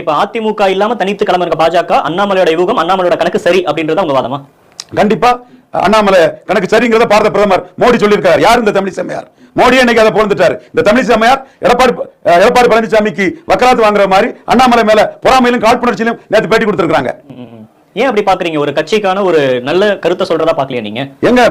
இப்ப அதிமுக இல்லாம தனித்து கிளம்புற பாஜக அண்ணாமலையோட யுகம் அண்ணாமலையோட கணக்கு சரி அப்படின்றத உங்க வாதமா? கண்டிப்பா. அண்ணாமலை கணக்கு சரிங்கிறத பாரத பிரதமர் மோடி சொல்லியிருக்காரு. யார் இந்த தமிழ் செம்மையார்? மோடி இன்னைக்கு அதை போந்துட்டாரு இந்த தமிழ் செம்மையார் எடப்பாடி எடப்பாடி பழனிசாமிக்கு வக்கராத்து வாங்குற மாதிரி அண்ணாமலை மேல பொறாமையிலும் காழ்ப்புணர்ச்சியிலும் நேத்து பேட்டி கொடுத்திருக்காங்க. ஏன் அப்படி பாக்குறீங்க? ஒரு கட்சிக்கான ஒரு நல்ல கருத்தை சொல்றதா பாக்கலையா நீங்க? எங்க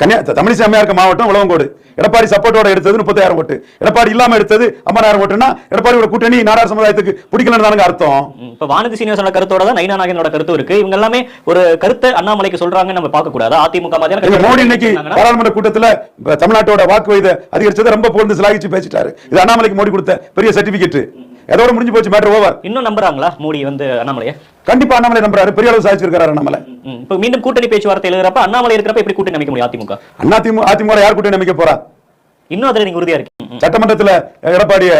கன்னியா தமிழிசை அம்மையாருக்கு மாவட்டம் உழவங்கோடு. எடப்பாடி சப்போர்ட்டோட எடுத்தது முப்பத்தாயிரம் ஓட்டு. எடப்பாடி இல்லாம எடுத்தது ஐம்பதாயிரம் ஓட்டுனா எடப்பாடியோட கூட்டணி நாடார் சமுதாயத்துக்கு பிடிக்கலன்னு அர்த்தம். இப்ப வானதி சீனிவாசனோட கருத்தோட தான் நைனா நாகேனோட கருத்து இருக்கு. இவங்க எல்லாமே ஒரு கருத்தை அண்ணாமலைக்கு சொல்றாங்கன்னு நம்ம பார்க்க கூடாது அதிமுக மாதிரியான மோடி இன்னைக்கு பாராளுமன்ற கூட்டத்துல தமிழ்நாட்டோட வாக்கு வயதை அதிகரிச்சதை ரொம்ப புகழ்ந்து சிலாகிச்சு பேசிட்டாரு. இது அண்ணாமலைக்கு மோடி கொடுத்த பெரிய சர்டிபிகேட் அதோட முடிஞ்சு போச்சு மேட்டர் ஓவர் இன்னும் நம்புறாங்களா? மோடி வந்து அண்ணாமலைய? கண்டிப்பா அண்ணாமலை நம்புறாரு. பெரிய அளவு சாதிச்சிருக்காரு அண்ணாமலை. இப்ப மீண்டும் கூட்டணி பேச்சுவார்த்தை எழுதுறப்ப அண்ணாமலை இருக்கிறப்ப எப்படி கூட்டணி அமைக்க முடியும் அதிமுக? அதிமுக அதிமுக யார் கூட்டணி அமைக்க போறா? இன்னும் அதுல நீங்க உறுதியா இருக்கீங்க. சட்டமன்றத்துல எடப்பாடிய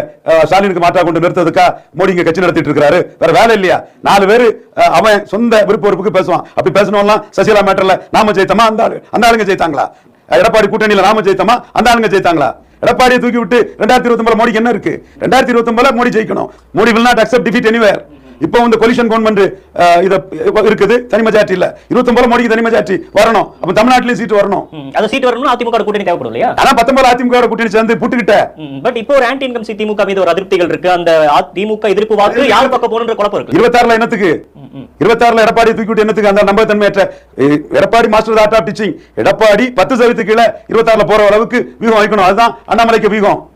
ஸ்டாலினுக்கு மாற்றா கொண்டு நிறுத்ததுக்கா மோடி இங்க கட்சி நடத்திட்டு இருக்காரு வேற வேலை இல்லையா? நாலு பேரு அவன் சொந்த விருப்ப வெறுப்புக்கு பேசுவான். அப்படி பேசணும்லாம் சசிகலா மேட்டர்ல நாம ஜெயித்தமா? அந்த ஆளு அந்த ஆளுங்க ஜெயித்தாங்களா? எடப்பாடி கூட்டணியில நாம ஜெயித்தமா? அந்த ஆளுங்க ஜெயித்தாங்களா? எடப்பாடியை தூக்கி விட்டு ரெண்டாயிரத்தி இருபத்தி மோடிக்கு என்ன இருக்கு? ரெண்டாயிரத்தி இருபத்தி மோடி ஜெயிக்கணும். Modi will not accept defeat anywhere. இப்போ வந்து கொலிஷன் கவர்மெண்ட் இத இருக்குது. தனி மெஜாரிட்டி இல்ல. இருபத்தி மோடிக்கு தனி மெஜாரிட்டி வரணும். அப்ப தமிழ்நாட்டிலேயும் சீட்டு வரணும். அது சீட் வரணும்னா அதிமுக கூட்டணி தேவைப்படும் இல்லையா? ஆனா பத்தொன்பது அதிமுக கூட்டணி சேர்ந்து புட்டுக்கிட்ட பட் இப்போ ஒரு ஆன்டி இன்கம் திமுக மீது ஒரு அதிருப்திகள் இருக்கு. அந்த திமுக எதிர்ப்பு வாக்கு யார் பக்கம் போகணுன்ற குழப்பம் இருக்கு. இருபத்தாறுல என்னத்துக்கு? இருபத்தாறுல எடப்பாடி தூக்கி விட்டு என்னத்துக்கு அந்த நம்பகத்தன்மையற்ற எ- Edappadi master art of teaching. Edappadi பத்து சதவீதத்துக்கு கீழே இருபத்தாறுல போற அளவுக்கு வியூகம் வைக்கணும் அதுதான் அண்ணாமலைக்கு வியூகம்